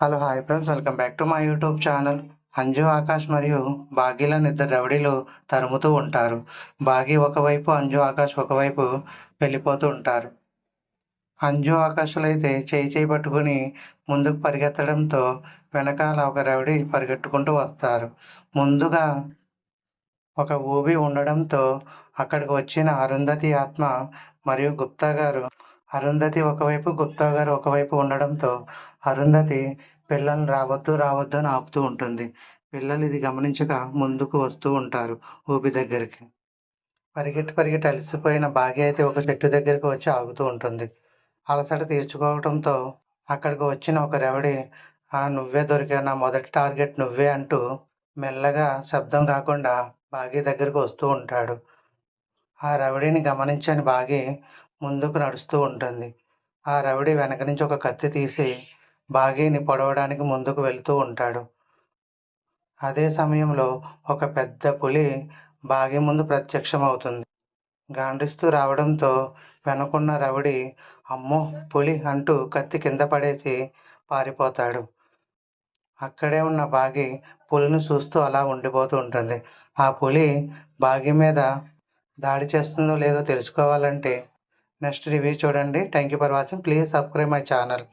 Hello hi friends. Welcome back to my YouTube channel. Anju Akash మరియు భాగ్యలను ఇద్దరు రౌడీలు తరుముతూ ఉంటారు. బాగి ఒకవైపు అంజు ఆకాష్ ఒకవైపు వెళ్ళిపోతూ ఉంటారు. అంజు ఆకాష్లు అయితే చేయి చేయి పట్టుకుని ముందుకు పరిగెత్తడంతో వెనకాల ఒక రవడి పరిగెట్టుకుంటూ వస్తారు. ముందుగా ఒక ఊబి ఉండడంతో అక్కడికి వచ్చిన అరుంధతి ఆత్మ మరియు గుప్తా గారు అరుంధతి ఒకవైపు గుప్తా గారు ఒకవైపు ఉండడంతో అరుంధతి పిల్లల్ని రావద్దు రావద్దు అని ఆపుతూ ఉంటుంది. పిల్లలు ఇది గమనించక ముందుకు వస్తూ ఉంటారు ఊపి దగ్గరికి. పరిగెట్టి పరిగెట్టి అలసిపోయిన భాగ్య అయితే ఒక చెట్టు దగ్గరికి వచ్చి ఆగుతూ ఉంటుంది. అలసట తీర్చుకోవడంతో అక్కడికి వచ్చిన ఒక రెవడి ఆ నువ్వే దొరికా నా మొదటి టార్గెట్ నువ్వే అంటూ మెల్లగా శబ్దం కాకుండా బాగి దగ్గరకు వస్తూ ఉంటాడు. ఆ రవిడిని గమనించని బాగి ముందుకు నడుస్తూ ఉంటుంది. ఆ రవిడి వెనక నుంచి ఒక కత్తి తీసి బాగీని పొడవడానికి ముందుకు వెళ్తూ ఉంటాడు. అదే సమయంలో ఒక పెద్ద పులి బాగి ముందు ప్రత్యక్షమవుతుంది. గాండిస్తూ రావడంతో వెనుకున్న రవిడి అమ్మో పులి అంటూ కత్తి కింద పడేసి పారిపోతాడు. అక్కడే ఉన్న బాగి పులిని చూస్తూ అలా ఉండిపోతూ ఉంటుంది. ఆ పులి బాగి మీద దాడి చేస్తుందో లేదో తెలుసుకోవాలంటే నెక్స్ట్ రివ్యూ చూడండి. Thank you for watching please subscribe my channel